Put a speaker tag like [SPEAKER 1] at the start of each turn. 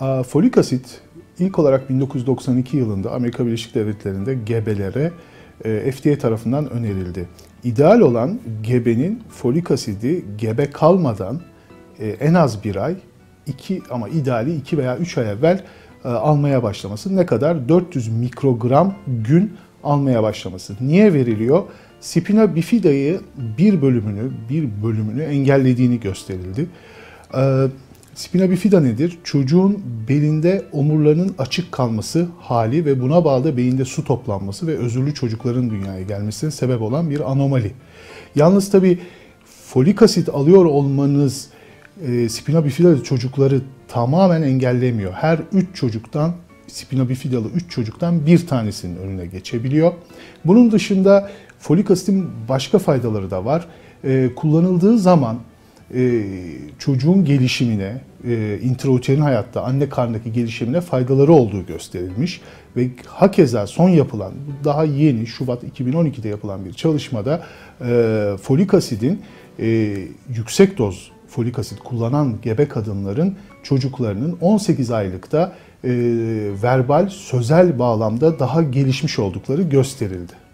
[SPEAKER 1] Aa, Folik asit ilk olarak 1992 yılında Amerika Birleşik Devletleri'nde gebelere e, FDA tarafından önerildi. İdeal olan gebenin folik asidi gebe kalmadan e, en az bir ay, iki ama ideali 2 veya 3 ay evvel e, almaya başlaması. Ne kadar? 400 mikrogram gün almaya başlaması. Niye veriliyor? Spina bifida'yı bir bölümünü, bir bölümünü engellediğini gösterildi. Spina bifida nedir? Çocuğun belinde omurlarının açık kalması hali ve buna bağlı beyinde su toplanması ve özürlü çocukların dünyaya gelmesine sebep olan bir anomali. Yalnız tabi folik asit alıyor olmanız e, spina bifida çocukları tamamen engellemiyor. Her 3 çocuktan spina bifidalı 3 çocuktan bir tanesinin önüne geçebiliyor. Bunun dışında folik asitin başka faydaları da var. E, kullanıldığı zaman e, çocuğun gelişimine, e, intrauterin hayatta anne karnındaki gelişimine faydaları olduğu gösterilmiş ve hakeza son yapılan, daha yeni Şubat 2012'de yapılan bir çalışmada e, folik asidin e, yüksek doz folik asit kullanan gebe kadınların çocuklarının 18 aylıkta e, verbal, sözel bağlamda daha gelişmiş oldukları gösterildi.